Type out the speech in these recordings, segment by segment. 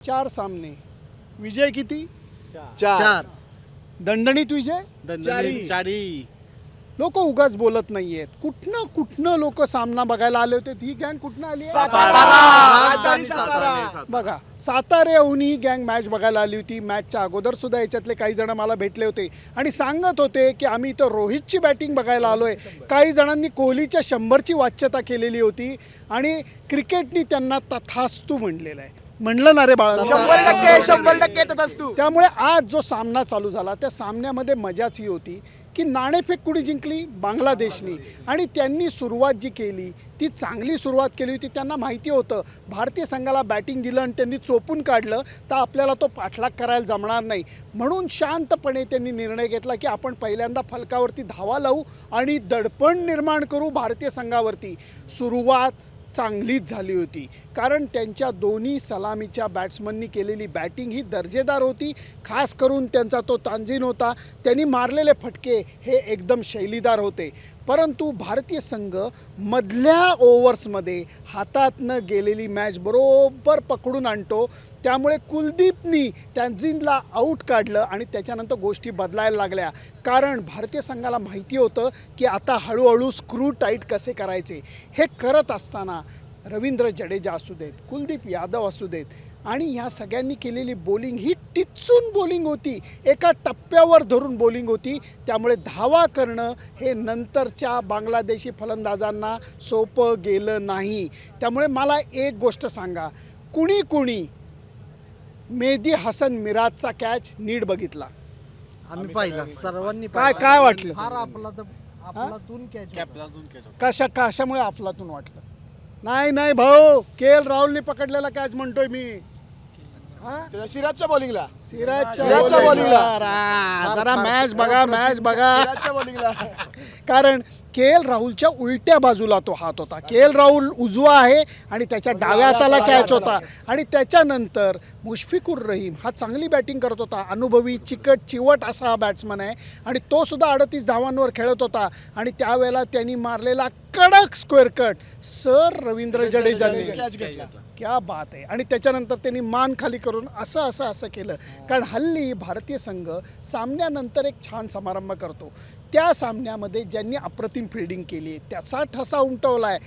चार सामने. विजय किती? चार. दणदणीत विजय? दणदणीत चारी लोक उगाच बोलत नाहीयेत. कुठनं कुठनं लोक सामना बघायला आले होते? ही गँग कुठनं आली आहे? राजधानी सातारा. बघा साताऱ्याहून ही गँग मॅच बघायला आली होती. मॅचच्या अगोदर सुद्धा याच्यातले काही जण मला भेटले होते. आणि सांगत होते की आम्ही इथं रोहितची बॅटिंग बघायला आलोय. काही जणांनी कोहलीच्या शंभरची वाच्यता केलेली होती. आणि क्रिकेटनी त्यांना तथास्तू म्हणलेलं आहे. म्हणलं ना रे बाळा. शंभर टक्के शंभर टक्के त्यामुळे आज जो सामना चालू झाला त्या सामन्यामध्ये मजाच ही होती की नाणेफेक कुणी जिंकली? बांगलादेशनी. आणि त्यांनी सुरुवात जी केली ती चांगली सुरुवात केली होती त्यांना माहिती होतं. भारतीय संघाला बॅटिंग दिलं आणि त्यांनी चोपून काढलं तर आपल्याला तो पाठलाग करायला जमणार नाही. म्हणून शांतपणे त्यांनी निर्णय घेतला की आपण पहिल्यांदा फलकावरती धावा लावू आणि दडपण निर्माण करू भारतीय संघावरती. सुरुवात चांगलीच झाली होती. कारण त्यांच्या दोन्ही सलामीच्या बॅट्समननी केलेली बॅटिंग ही दर्जेदार होती. खास करून त्यांचा तो तांजीन होता. त्यांनी मारलेले फटके हे एकदम शैलीदार होते. परंतु भारतीय संघ मधल्या ओव्हर्समध्ये हातातनं गेलेली मॅच बरोबर पकडून आणतो. त्यामुळे कुलदीपनी त्यांजिनला आऊट काढलं आणि त्याच्यानंतर गोष्टी बदलायला लागल्या. कारण भारतीय संघाला माहिती होतं की आता हळूहळू स्क्रू टाईट कसे करायचे? हे करत असताना रवींद्र जडेजा असू देत कुलदीप यादव असू देत आणि ह्या सगळ्यांनी केलेली बॉलिंग ही टिचून बॉलिंग होती. एका टप्प्यावर धरून बॉलिंग होती. त्यामुळे धावा करणं हे नंतरच्या बांगलादेशी फलंदाजांना सोपं गेलं नाही. त्यामुळे मला एक गोष्ट सांगा. कुणी कुणी मेहदी हसन मिराजचा कॅच नीट बघितला. आम्ही पाहिला सर्वांनी काय. काय वाटलं? फार आपला तर आपलातून कॅच होता. कॅप्टन कशा कशामुळे अफलातून वाटलं? नाही नाही भाऊ के एल राहुलने पकडलेला कॅच म्हणतोय मी. हा? सिराजच्या बॉलिंगला सिराजच्या सिराजच्या bowling bowling ला. ला. जरा मॅच बघा मॅच बघा. सिराजच्या बॉलिंगला कारण के एल राहुलच्या उलट्या बाजूला तो हात होता. के एल राहुल उजवा आहे आणि त्याच्या डाव्या हाताला कॅच होता. आणि त्याच्यानंतर मुशफिकुर रहीम हा चांगली बॅटिंग करत होता. अनुभवी चिकट चिवट असा हा बॅट्समन आहे. आणि तो सुद्धा अडतीस धावांवर खेळत होता. आणि त्यावेळेला त्यांनी मारलेला कडक स्क्वेअर कट सर रवींद्र जडेजाने. क्या बात आहे. आणि त्याच्यानंतर त्यांनी मान खाली करून असं असं असं केलं. कारण हल्ली भारतीय संघ सामन्यानंतर एक छान समारंभ करतो. त्या सामन्यामध्ये ज्यांनी अप्रतिम फिल्डिंग केली आहे त्याचा ठसा उमटवला आहे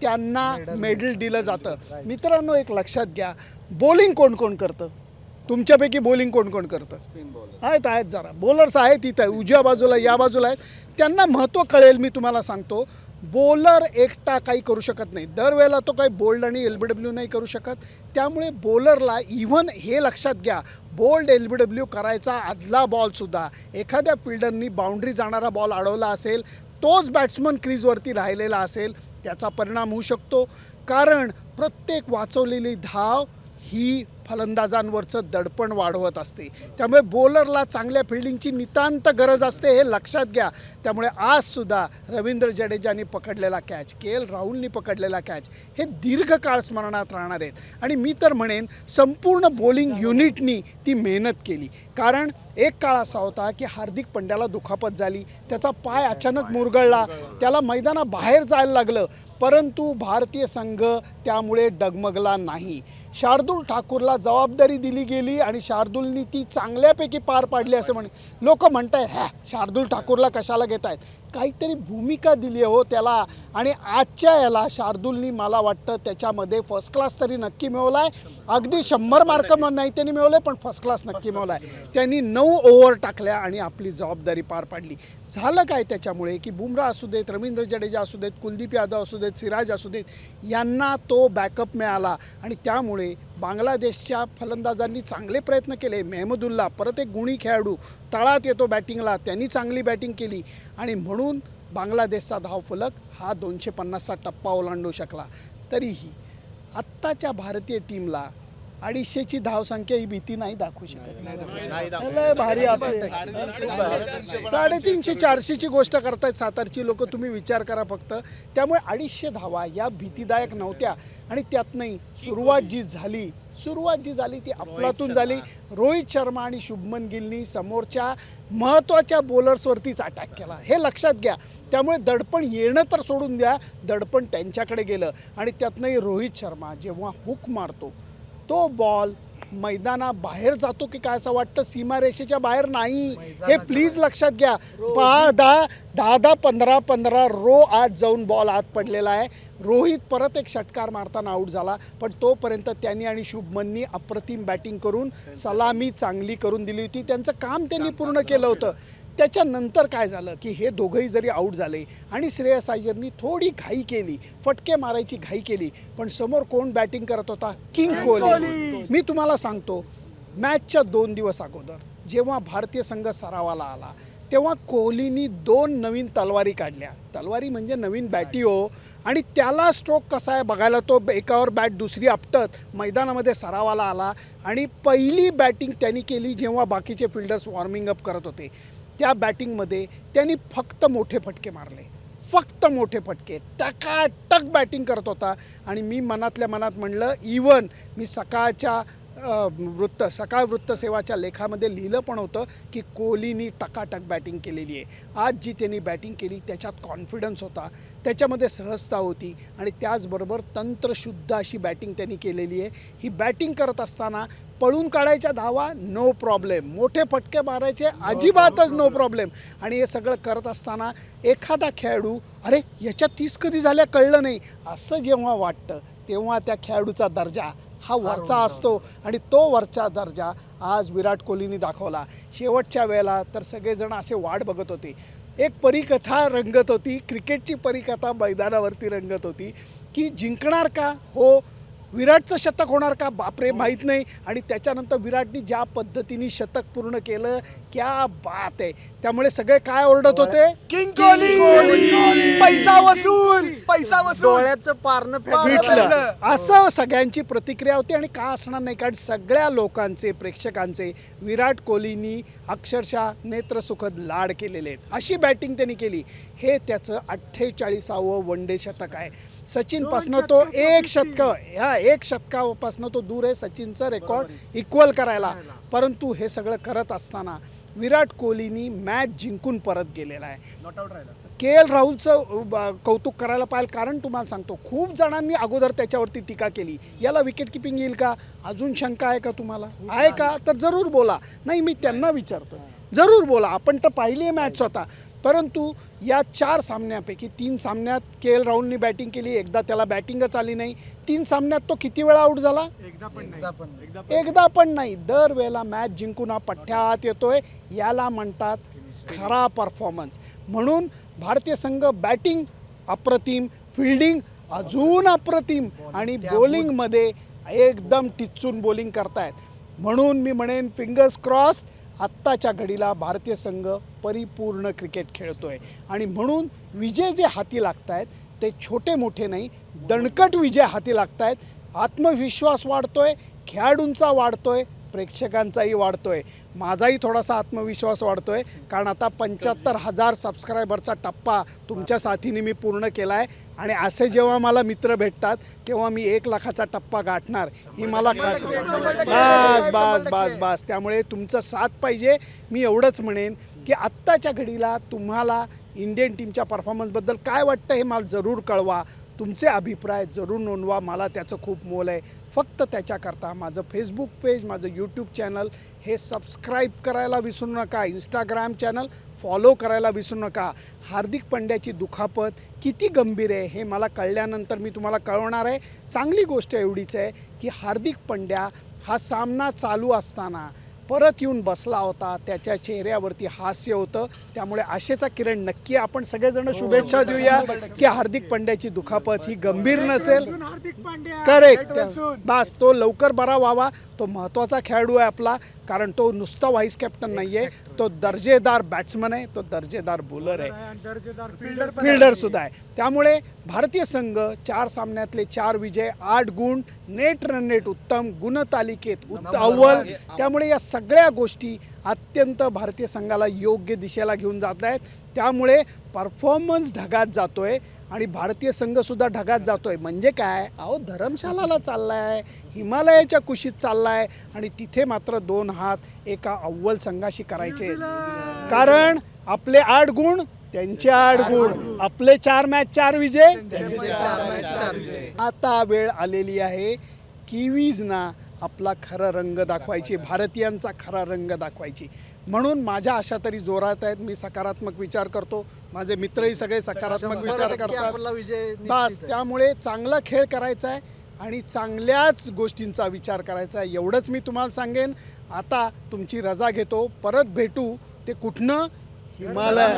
त्यांना मेडल दिलं जातं. मित्रांनो एक लक्षात घ्या बॉलिंग कोण कोण करतं? तुमच्यापैकी बॉलिंग कोण कोण करतं? आहेत आहेत जरा. बॉलर्स आहेत इथं उजव्या बाजूला या बाजूला आहेत. त्यांना महत्त्व कळेल मी तुम्हाला सांगतो. बॉलर एकटा काही करू शकत नाही. दरवेळेला तो काही बोल्ड आणि एल बी डब्ल्यू नाही करू शकत. त्यामुळे बॉलरला इव्हन हे लक्षात घ्या बोल्ड एल बी डब्ल्यू करायचा आदला बॉलसुद्धा एखाद्या फिल्डरनी बाउंड्री जाणारा बॉल अडवला असेल तोच बॅट्समन क्रीजवरती राहिलेला असेल त्याचा परिणाम होऊ शकतो. कारण प्रत्येक वाचवलेली धाव ही फलंदाजांवरचं दडपण वाढवत असते. त्यामुळे बॉलरला चांगल्या फिल्डिंगची नितांत गरज असते हे लक्षात घ्या. त्यामुळे आजसुद्धा रवींद्र जडेजाने पकडलेला कॅच के एल राहुलनी पकडलेला कॅच हे दीर्घकाळ स्मरणात राहणार आहेत. आणि मी तर म्हणेन संपूर्ण बॉलिंग युनिटनी ती मेहनत केली. कारण एक काळ असा होता की हार्दिक पंड्याला दुखापत झाली त्याचा पाय अचानक मुरगळला त्याला मैदानाबाहेर जायला लागलं. परंतु भारतीय संघ त्यामुळे डगमगला नाही. शार्दूल ठाकूरला जबाबदारी दिली गेली आणि शार्दूलनी ती चांगल्यापैकी पार पाडली असं म्हणे लोक म्हणताय ह्या शार्दूल ठाकूरला कशाला घेत आहेत काहीतरी भूमिका दिली आहे हो त्याला. आणि आजच्या याला शार्दूलनी मला वाटतं त्याच्यामध्ये फर्स्ट क्लास तरी नक्की मिळवला आहे अगदी शंभर मार्क नाही त्यांनी मिळवले पण फर्स्ट क्लास नक्की मिळवला आहे त्यांनी नऊ ओव्हर टाकल्या आणि आपली जबाबदारी पार पाडली. झालं काय त्याच्यामुळे की बुमराह असू देत रवींद्र जडेजा असू देत कुलदीप यादव असू देत सिराज असू देत यांना तो बॅकअप मिळाला. आणि त्यामुळे बांगलादेशच्या फलंदाजांनी चांगले प्रयत्न केले. मेहमदुल्ला परत एक गुणी खेळाडू तळात येतो बॅटिंगला त्यांनी चांगली बॅटिंग केली. आणि म्हणून बांगलादेशचा धावफलक हा दोनशे पन्नासचा टप्पा ओलांडू शकला. तरीही आत्ताच्या भारतीय टीमला अडीचशेची धावसंख्या ही भीती नाही दाखवू शकत. लय भारी आपले साडेतीनशे चारशेची गोष्ट करतायत सातारची लोक तुम्ही विचार करा फक्त. त्यामुळे अडीचशे धावा या भीतीदायक नव्हत्या. आणि त्यातनंही सुरुवात जी झाली सुरुवात जी झाली ती अफलातून झाली. रोहित शर्मा आणि शुभमन गिलनी समोरच्या महत्त्वाच्या बॉलर्सवरतीच अटॅक केला. हे लक्षात घ्या. त्यामुळे दडपण येणं तर सोडून द्या. दडपण त्यांच्याकडे गेलं. आणि त्यातनंही रोहित शर्मा जेव्हा हुक मारतो तो बॉल मैदानाबाहेर जातो की काय असं वाटतं? सीमारेषेच्या बाहेर नाही. हे प्लीज लक्षात घ्या. पहा दहा दहा दहा पंधरा पंधरा रो आज जाऊन बॉल आत पडलेला आहे. रोहित परत एक षटकार मारताना आऊट झाला. पण तोपर्यंत त्यांनी आणि शुभमननी अप्रतिम बॅटिंग करून सलामी चांगली करून दिली होती. त्यांचं काम त्यांनी पूर्ण केलं होतं. त्याच्यानंतर काय झालं की हे दोघंही जरी आऊट झाले आणि श्रेयस अय्यरनी थोडी घाई केली फटके मारायची घाई केली पण समोर कोण बॅटिंग करत होता? किंग कोहली मी तुम्हाला सांगतो मॅचच्या दोन दिवस अगोदर जेव्हा भारतीय संघ सरावाला आला तेव्हा कोहलीनी दोन नवीन तलवारी काढल्या. तलवारी म्हणजे नवीन बॅटी हो. आणि त्याला स्ट्रोक कसा आहे बघायला तो एकावर बॅट दुसरी आपटत मैदानामध्ये सरावाला आला. आणि पहिली बॅटिंग त्यांनी केली जेव्हा बाकीचे फिल्डर्स वॉर्मिंग अप करत होते. त्या बॅटिंगमध्ये त्यांनी फक्त मोठे फटके मारले. फक्त मोठे फटके. टकाटक बॅटिंग करत होता. आणि मी मनातल्या मनात म्हणलं इवन मी सकाळच्या वृत्त सकाळ वृत्तसेवाच्या लेखामध्ये लिहिलं पण होतं की कोहलीनी टकाटक बॅटिंग केलेली आहे. आज जी त्यांनी बॅटिंग केली त्याच्यात कॉन्फिडन्स होता. त्याच्यामध्ये सहजता होती आणि त्याचबरोबर तंत्रशुद्ध अशी बॅटिंग त्यांनी केलेली आहे. ही बॅटिंग करत असताना पळून काढायच्या धावा नो प्रॉब्लेम मोठे फटके मारायचे अजिबातच नो प्रॉब्लेम आणि हे सगळं करत असताना एखादा खेळाडू अरे याच्यात तीस कधी झाल्या? कळलं नाही. असं जेव्हा वाटतं तेव्हा त्या खेळाडूचा दर्जा हा वरचा असतो आणि तो वरचा दर्जा आज विराट कोहलीने दाखवला. शेवटच्या वेळेला तर सगळेजण असे वाट बघत होते. एक परिकथा रंगत होती क्रिकेटची परिकथा मैदानावरती रंगत होती की जिंकणार का? हो विराटचं शतक होणार का बापरे माहीत नाही. आणि त्याच्यानंतर विराटने ज्या पद्धतीने शतक पूर्ण केलं क्या बात आहे. त्यामुळे सगळे काय ओरडत होते? किंग कोहली! पैसा वसूल! पैसा वसूल! डोळ्याचं पारणं फेडलं भेटलं. असं सगळ्यांची प्रतिक्रिया होती आणि का असणार नाही कारण सगळ्या लोकांचे प्रेक्षकांचे विराट कोहलीनी अक्षरशः नेत्रसुखद लाड केलेले आहेत. अशी बॅटिंग त्यांनी केली. हे त्याचं अठ्ठेचाळीसावं वन डे शतक आहे. सचिनपासनं तो एक शतक ह्या एक शतकापासनं तो दूर आहे. सचिनचा रेकॉर्ड इक्वल करायला. परंतु हे सगळं करत असताना विराट कोहलीनी मॅच जिंकून परत गेलेला आहे. के एल राहुलचं कौतुक करायला पाहिजे कारण तुम्हाला सांगतो खूप जणांनी अगोदर त्याच्यावरती टीका केली. याला विकेट किपिंग येईल का? अजून शंका आहे का तुम्हाला? आहे का? तर जरूर बोला. नाही मी त्यांना विचारतो जरूर बोला. आपण तर पाहिली आहे मॅच स्वतः. परंतु या चार सामन्यापैकी तीन सामन्यात के एल राहुलनी बॅटिंग केली एकदा त्याला बॅटिंगच आली नाही. तीन सामन्यात तो किती वेळा आऊट झाला? एकदा पण नाही. दर वेळेला मॅच जिंकून हा पठ्ठ्या आत येतोय. याला म्हणतात खरा परफॉर्मन्स म्हणून भारतीय संघ बॅटिंग अप्रतिम फिल्डिंग अजून अप्रतिम आणि बॉलिंगमध्ये एकदम टिचून बॉलिंग करतायत. म्हणून मी म्हणेन फिंगर्स क्रॉस आत्ताच्या घडीला भारतीय संघ परिपूर्ण क्रिकेट खेळतो आहे आणि म्हणून विजय जे हाती लागत आहेत ते छोटे मोठे नाही दणकट विजय हाती लागत आहेत आत्मविश्वास वाढतो आहे खेळाडूंचा वाढतो आहे प्रेक्षकांचाही वाढतोय. माझाही थोडासा आत्मविश्वास वाढतोय. कारण आता पंच्याहत्तर हजार सबस्क्रायबरचा टप्पा तुमच्या साथीने मी पूर्ण केला आहे आणि असे जेव्हा मला मित्र भेटतात तेव्हा मी एक लाखाचा टप्पा गाठणार. ही मला खात्री बस बस बस बस. त्यामुळे तुमचं साथ पाहिजे. मी एवढंच म्हणेन की आत्ताच्या घडीला तुम्हाला इंडियन टीमच्या परफॉर्मन्सबद्दल काय वाटतं हे मला जरूर कळवा. तुमचे अभिप्राय जरूर नोंदवा. मला त्याचं खूप मोल आहे. फक्त त्याच्याकरता माझं फेसबुक पेज माझं यूट्यूब चॅनल हे सबस्क्राईब करायला विसरू नका. इंस्टाग्राम चॅनल फॉलो करायला विसरू नका. हार्दिक पंड्याची दुखापत किती गंभीर आहे हे मला कळल्यानंतर मी तुम्हाला कळवणार आहे. चांगली गोष्ट एवढीच आहे की हार्दिक पंड्या हा सामना चालू असताना परत येऊन बसला होता. त्याच्या चेहऱ्यावरती हास्य होतं. त्यामुळे आशेचा किरण नक्की आपण सगळेजण शुभेच्छा देऊया की हार्दिक पंड्याची दुखापत ही गंभीर नसेल. करेक्ट बस तो लवकर बरा व्हावा. तो महत्त्वाचा खेळाडू आहे आपला. कारण तो नुसता व्हाईस कॅप्टन नाही आहे तो दर्जेदार बॅट्समन आहे. तो दर्जेदार बॉलर आहे. फिल्डर सुद्धा आहे. त्यामुळे भारतीय संघ चार सामन्यातले चार विजय आठ गुण नेट रन रेट उत्तम गुणतालिकेत अव्वल. त्यामुळे या सगळ्या सगळ्या गोष्टी अत्यंत भारतीय संघाला योग्य दिशेला घेऊन जात आहेत. त्यामुळे परफॉर्मन्स ढगात जातो आहे आणि भारतीय संघसुद्धा ढगात जातो आहे म्हणजे काय? अहो धरमशालाला आहे हिमालयाच्या कुशीत चालला आहे आणि तिथे मात्र दोन हात एका अव्वल संघाशी करायचे कारण आपले आठ गुण त्यांचे आठ गुण. आपले चार मॅच चार विजय. आता वेळ आलेली आहे किवीजना आपला खरा रंग दाखवायची भारतीयांचा खरा रंग दाखवायची. म्हणून माझ्या आशा तरी जोरात आहेत मी सकारात्मक विचार करतो. माझे मित्रही सगळे सकारात्मक विचार करतात. आपला विजय निश्चित बस आहे. त्यामुळे चांगला खेळ करायचा आहे आणि चांगल्याच गोष्टींचा विचार करायचा आहे. एवढंच मी तुम्हाला सांगेन. आता तुमची रजा घेतो. परत भेटू. ते कुठनं? हिमालय.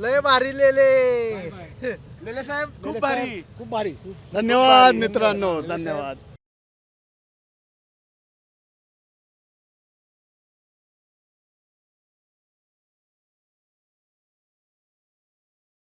लय भारी लेले. लेले साहेब खूप भारी. खूप भारी. धन्यवाद मित्रांनो. धन्यवाद.